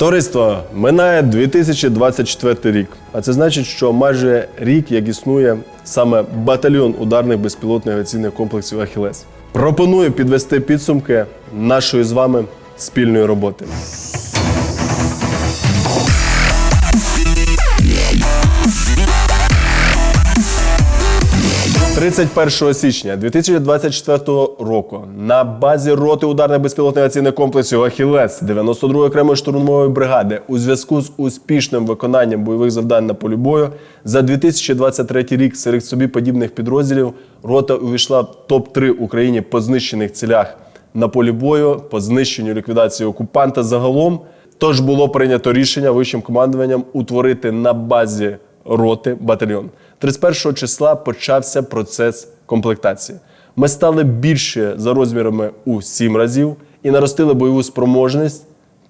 Товариство минає 2024 рік. А це значить, що майже рік як існує саме батальйон ударних безпілотних авіаційних комплексів Ахілес. Пропоную підвести підсумки нашої з вами спільної роботи. 31 січня 2024 року на базі роти ударних безпілотних авіаційних комплексів Ахілес 92-ї окремої штурмової бригади у зв'язку з успішним виконанням бойових завдань на полі бою за 2023 рік серед собі подібних підрозділів рота увійшла в топ-3 Україні по знищених цілях на полі бою, по знищенню ліквідації окупанта загалом. Тож було прийнято рішення вищим командуванням утворити на базі роти батальйон. 31 числа почався процес комплектації. Ми стали більше за розмірами у 7 разів і наростили бойову спроможність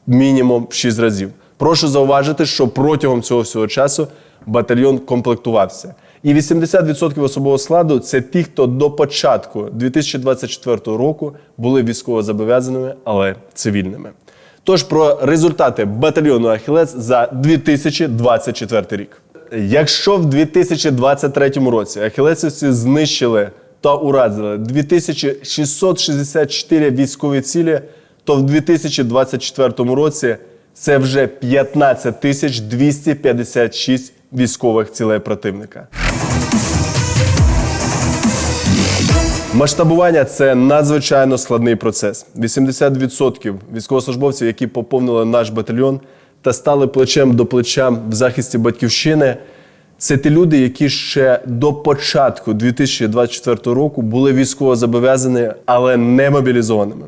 мінімум в 6 разів. Прошу зауважити, що протягом цього всього часу батальйон комплектувався. І 80% особового складу це ті, хто до початку 2024 року були військово зобов'язаними, але цивільними. Тож про результати батальйону Ахілес за 2024 рік. Якщо в 2023 році ахілесівці знищили та уразили 2664 військові цілі, то в 2024 році це вже 15 тисяч 256 військових цілей противника. Масштабування це надзвичайно складний процес. 80% військовослужбовців, які поповнили наш батальйон та стали плечем до плеча в захисті батьківщини. Це ті люди, які ще до початку 2024 року були військово зобов'язані, але не мобілізованими.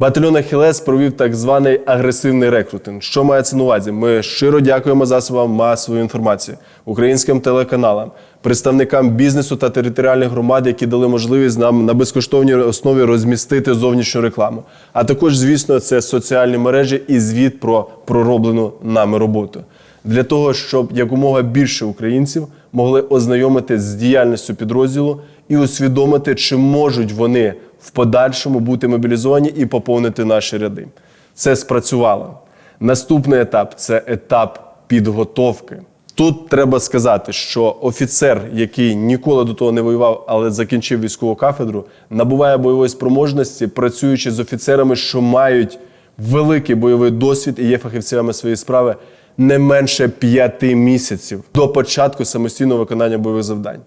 Батальйон Ахілес провів так званий агресивний рекрутинг. Що мається на увазі? Ми щиро дякуємо засобам масової інформації, українським телеканалам, представникам бізнесу та територіальних громад, які дали можливість нам на безкоштовній основі розмістити зовнішню рекламу. А також, звісно, це соціальні мережі і звіт про пророблену нами роботу. Для того, щоб якомога більше українців могли ознайомитись з діяльністю підрозділу і усвідомити, чи можуть вони в подальшому бути мобілізовані і поповнити наші ряди. Це спрацювало. Наступний етап це етап підготовки. Тут треба сказати, що офіцер, який ніколи до того не воював, але закінчив військову кафедру, набуває бойової спроможності, працюючи з офіцерами, що мають великий бойовий досвід і є фахівцями своєї справи не менше п'яти місяців до початку самостійного виконання бойових завдань.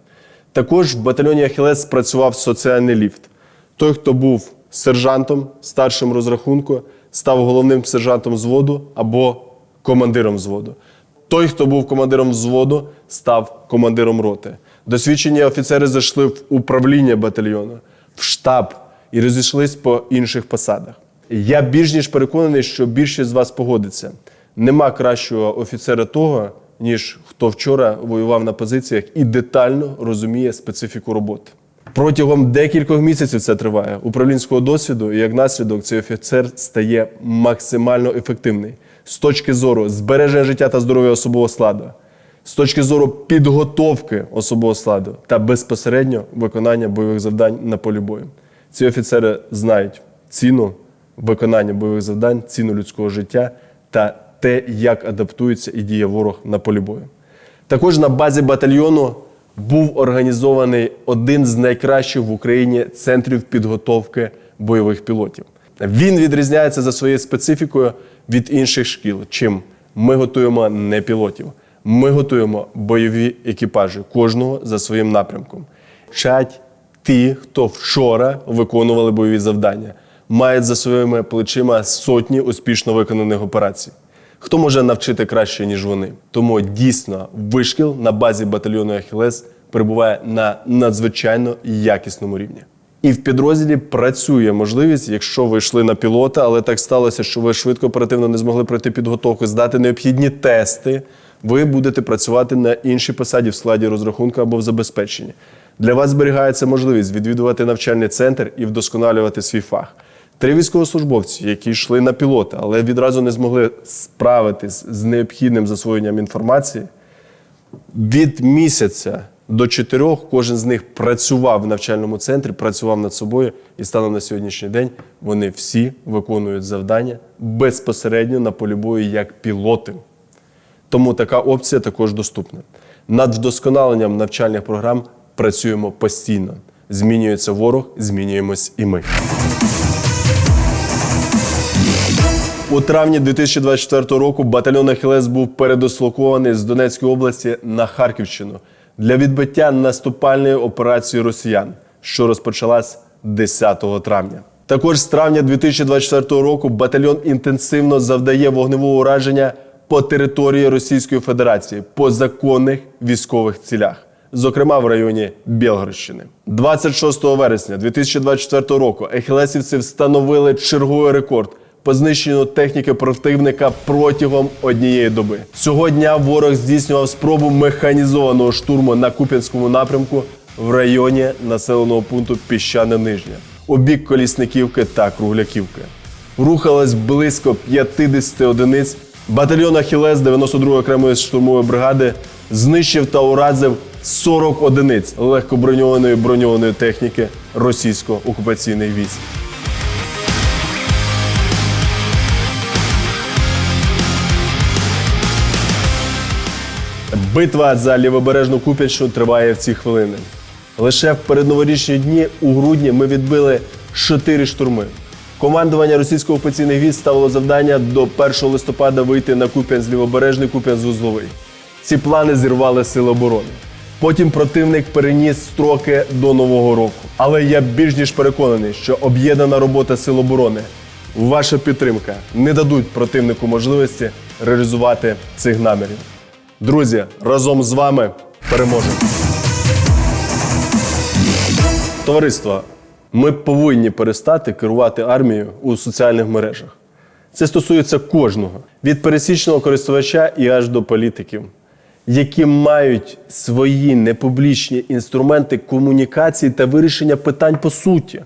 Також в батальйоні Ахілес спрацював соціальний ліфт. Той, хто був сержантом, старшим розрахунку, став головним сержантом взводу або командиром взводу. Той, хто був командиром взводу, став командиром роти. Досвідчені офіцери зайшли в управління батальйону, в штаб і розійшлись по інших посадах. Я більш ніж переконаний, що більшість з вас погодиться. Нема кращого офіцера того, ніж хто вчора воював на позиціях і детально розуміє специфіку роботи. Протягом декількох місяців це триває управлінського досвіду, і як наслідок цей офіцер стає максимально ефективний з точки зору збереження життя та здоров'я особового складу, з точки зору підготовки особового складу та безпосередньо виконання бойових завдань на полі бою. Ці офіцери знають ціну виконання бойових завдань, ціну людського життя та те, як адаптується і діє ворог на полі бою. Також на базі батальйону був організований один з найкращих в Україні центрів підготовки бойових пілотів. Він відрізняється за своєю специфікою від інших шкіл. Чим ми готуємо не пілотів, ми готуємо бойові екіпажі, кожного за своїм напрямком. Вчать ті, хто вчора виконували бойові завдання, мають за своїми плечима сотні успішно виконаних операцій. Хто може навчити краще, ніж вони? Тому дійсно вишкіл на базі батальйону Ахілес перебуває на надзвичайно якісному рівні. І в підрозділі працює можливість, якщо ви йшли на пілота, але так сталося, що ви швидко оперативно не змогли пройти підготовку, здати необхідні тести. Ви будете працювати на іншій посаді в складі розрахунку або в забезпеченні. Для вас зберігається можливість відвідувати навчальний центр і вдосконалювати свій фах. Три військовослужбовці, які йшли на пілота, але відразу не змогли справитись з необхідним засвоєнням інформації, від місяця до чотирьох. Кожен з них працював в навчальному центрі, працював над собою, і станом на сьогоднішній день вони всі виконують завдання безпосередньо на полі бою як пілоти. Тому така опція також доступна. Над вдосконаленням навчальних програм працюємо постійно. Змінюється ворог, змінюємось і ми. У травні 2024 року батальйон Ахілес був передислокований з Донецької області на Харківщину для відбиття наступальної операції росіян, що розпочалась 10 травня. Також з травня 2024 року батальйон інтенсивно завдає вогневого ураження по території Російської Федерації по законних військових цілях, зокрема в районі Білгородщини. 26 вересня 2024 року ехілесівці встановили черговий рекорд по знищенню техніки противника протягом однієї доби. Цього дня ворог здійснював спробу механізованого штурму на Куп'янському напрямку в районі населеного пункту Піщане Нижня у бік Колісниківки та Кругляківки. Рухалось близько 50 одиниць. Батальйон Ахілес 92-ї окремої штурмової бригади знищив та уразив 40 одиниць легкоброньованої броньованої техніки російсько-окупаційних військ. Битва за лівобережну Куп'янщину триває в ці хвилини. Лише в передноворічні дні у грудні ми відбили 4 штурми. Командування російсько-окупаційних військ ставило завдання до 1 листопада вийти на Куп'янськ лівобережний Куп'янськ Узловий. Ці плани зірвали сили оборони. Потім противник переніс строки до нового року. Але я більш ніж переконаний, що об'єднана робота сил оборони, ваша підтримка не дадуть противнику можливості реалізувати цих намірів. Друзі, разом з вами переможемо. Товариство, ми повинні перестати керувати армією у соціальних мережах. Це стосується кожного від пересічного користувача і аж до політиків, які мають свої непублічні інструменти комунікації та вирішення питань по суті.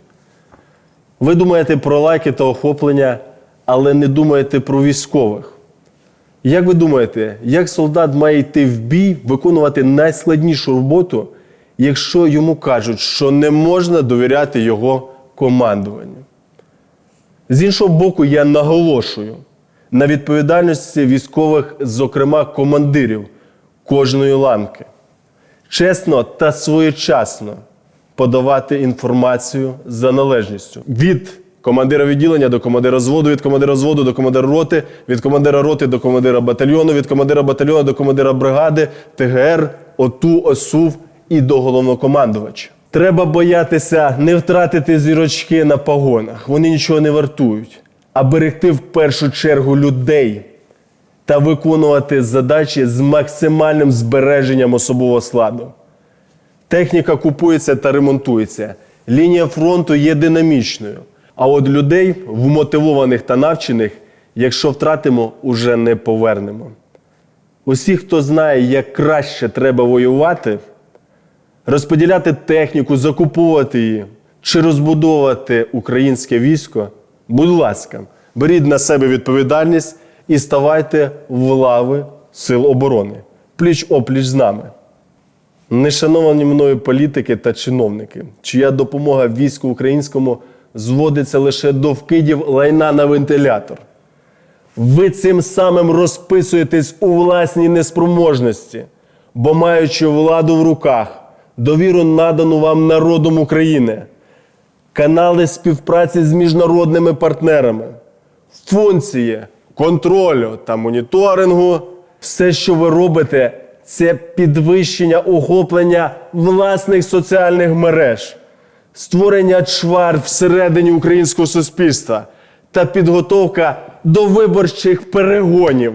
Ви думаєте про лайки та охоплення, але не думаєте про військових. Як ви думаєте, як солдат має йти в бій, виконувати найскладнішу роботу, якщо йому кажуть, що не можна довіряти його командуванню? З іншого боку, я наголошую на відповідальності військових, зокрема командирів кожної ланки, чесно та своєчасно подавати інформацію за належністю від командира відділення до командира зводу, від командира зводу до командира роти, від командира роти до командира батальйону, від командира батальйону до командира бригади, ТГР, ОТУ, ОСУВ і до головнокомандувача. Треба боятися не втратити зірочки на погонах. Вони нічого не вартують, а берегти в першу чергу людей та виконувати задачі з максимальним збереженням особового складу. Техніка купується та ремонтується. Лінія фронту є динамічною. А от людей, вмотивованих та навчених, якщо втратимо, уже не повернемо. Усі, хто знає, як краще треба воювати, розподіляти техніку, закуповувати її чи розбудовувати українське військо, будь ласка, беріть на себе відповідальність і ставайте в лави Сил оборони, пліч опліч з нами. Нешановані мною політики та чиновники, чия допомога війську українському зводиться лише до вкидів лайна на вентилятор. Ви цим самим розписуєтесь у власній неспроможності, бо маючи владу в руках, довіру надану вам народом України, канали співпраці з міжнародними партнерами, функції контролю та моніторингу, все, що ви робите, це підвищення охоплення власних соціальних мереж, створення чвар всередині українського суспільства та підготовка до виборчих перегонів.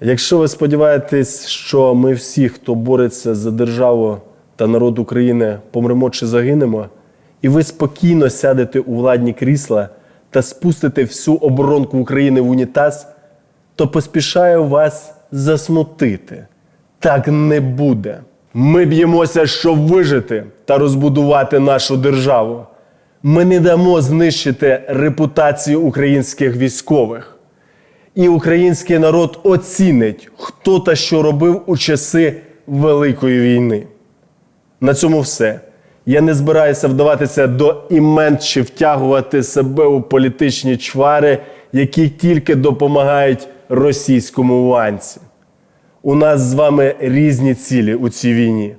Якщо ви сподіваєтесь, що ми всі, хто бореться за державу та народ України, помремо чи загинемо, і ви спокійно сядете у владні крісла та спустите всю оборонку України в унітаз, то поспішаю вас засмутити. Так не буде. Ми б'ємося, щоб вижити та розбудувати нашу державу. Ми не дамо знищити репутацію українських військових. І український народ оцінить, хто та що робив у часи Великої війни. На цьому все. Я не збираюся вдаватися до імен чи втягувати себе у політичні чвари, які тільки допомагають російському ванці. У нас з вами різні цілі у цій війні.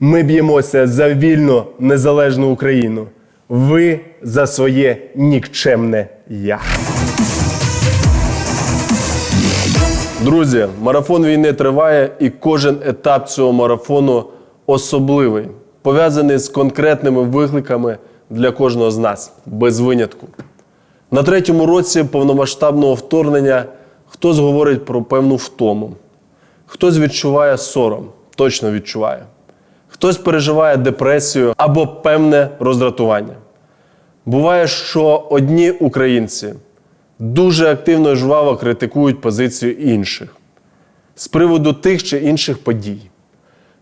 Ми б'ємося за вільну незалежну Україну. Ви за своє нікчемне я. Друзі, марафон війни триває, і кожен етап цього марафону особливий, пов'язаний з конкретними викликами для кожного з нас, без винятку. На третьому році повномасштабного вторгнення хтось говорить про певну втому, хтось відчуває сором, точно відчуває, хтось переживає депресію або певне роздратування. Буває, що одні українці дуже активно і жваво критикують позицію інших з приводу тих чи інших подій.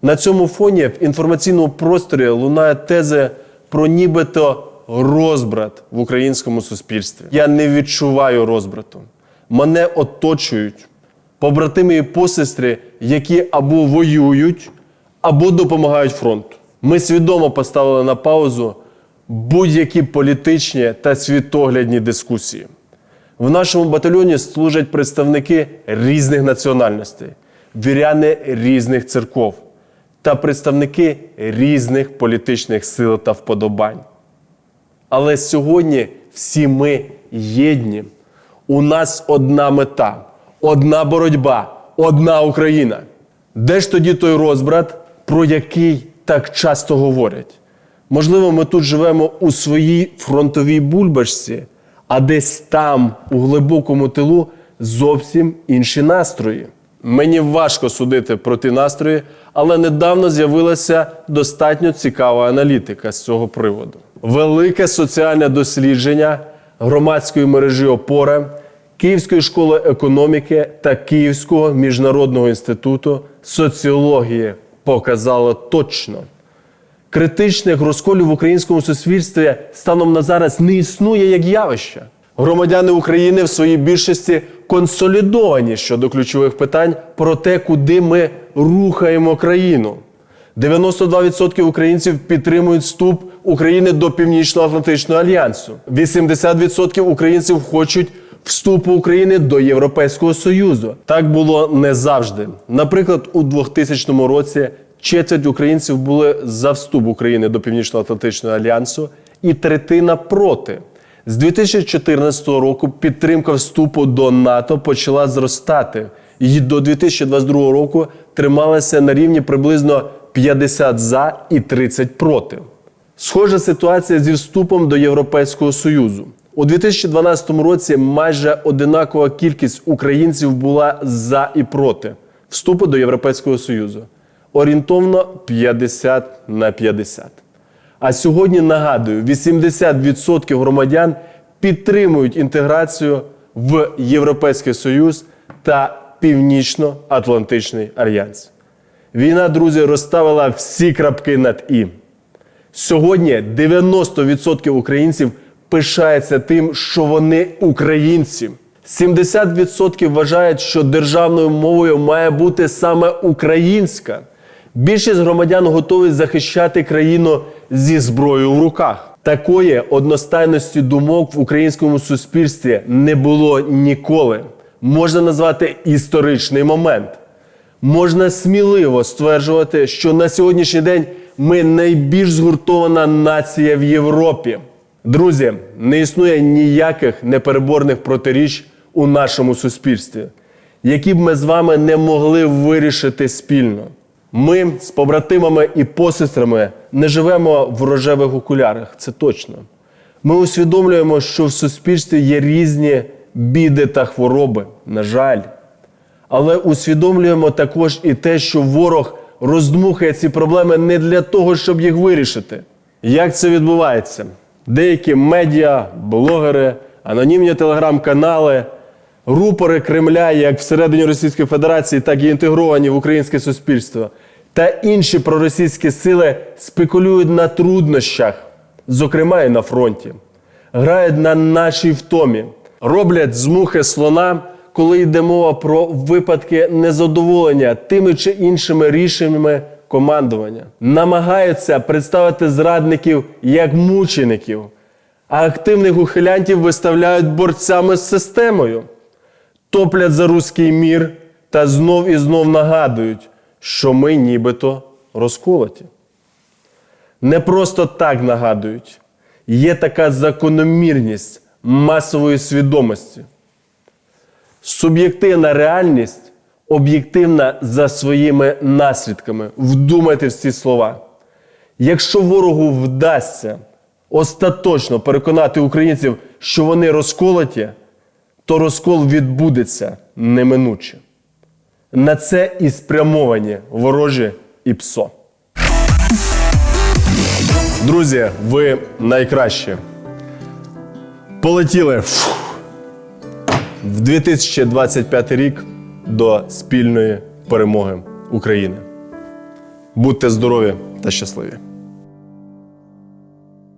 На цьому фоні в інформаційному просторі лунає тези про нібито розбрат в українському суспільстві. Я не відчуваю розбрату. Мене оточують побратими і посестри, які або воюють, або допомагають фронту. Ми свідомо поставили на паузу будь-які політичні та світоглядні дискусії. В нашому батальйоні служать представники різних національностей, віряни різних церков та представники різних політичних сил та вподобань. Але сьогодні всі ми єдні. У нас одна мета, одна боротьба, одна Україна. Де ж тоді той розбрат, про який так часто говорять? Можливо, ми тут живемо у своїй фронтовій бульбашці, а десь там, у глибокому тилу, зовсім інші настрої. Мені важко судити про ті настрої, але недавно з'явилася достатньо цікава аналітика з цього приводу. Велике соціальне дослідження громадської мережі Опора, Київської школи економіки та Київського міжнародного інституту соціології показало точно. Критичних розколів в українському суспільстві станом на зараз не існує як явище. Громадяни України в своїй більшості консолідовані щодо ключових питань про те, куди ми рухаємо країну. 92% українців підтримують вступ України до Північно-Атлантичного альянсу. 80% українців хочуть вступу України до Європейського Союзу. Так було не завжди. Наприклад, у 2000 році четверть українців були за вступ України до Північно-Атлантичного альянсу і третина проти. З 2014 року підтримка вступу до НАТО почала зростати і до 2022 року трималася на рівні приблизно 50 за і 30 проти. Схожа ситуація зі вступом до Європейського Союзу. У 2012 році майже одинакова кількість українців була за і проти вступу до Європейського Союзу. Орієнтовно 50 на 50. А сьогодні нагадую, 80% громадян підтримують інтеграцію в Європейський Союз та Північно-Атлантичний альянс. Війна, друзі, розставила всі крапки над і. Сьогодні 90% українців пишаються тим, що вони українці. 70% вважають, що державною мовою має бути саме українська. Більшість громадян готові захищати країну зі зброєю в руках. Такої одностайності думок в українському суспільстві не було ніколи. Можна назвати історичний момент. Можна сміливо стверджувати, що на сьогоднішній день ми найбільш згуртована нація в Європі. Друзі, не існує ніяких непереборних протиріч у нашому суспільстві, які б ми з вами не могли вирішити спільно. Ми з побратимами і посестрами не живемо в рожевих окулярах, це точно. Ми усвідомлюємо, що в суспільстві є різні біди та хвороби, на жаль. Але усвідомлюємо також і те, що ворог роздмухає ці проблеми не для того, щоб їх вирішити. Як це відбувається? Деякі медіа, блогери, анонімні телеграм-канали, рупори Кремля, як всередині Російської Федерації, так і інтегровані в українське суспільство, та інші проросійські сили спекулюють на труднощах, зокрема і на фронті, грають на нашій втомі, роблять з мухи слона, коли йде мова про випадки незадоволення тими чи іншими рішеннями командування намагаються представити зрадників як мучеників, а активних ухилянтів виставляють борцями з системою, топлять за руський мір та знов і знов нагадують, що ми нібито розколоті. Не просто так нагадують. Є така закономірність масової свідомості. Суб'єктивна реальність об'єктивна за своїми наслідками. Вдумайте в ці слова. Якщо ворогу вдасться остаточно переконати українців, що вони розколоті, то розкол відбудеться неминуче. На це і спрямовані ворожі і ПСО. Друзі, ви найкращі. Полетіли в 2025 рік до спільної перемоги України. Будьте здорові та щасливі!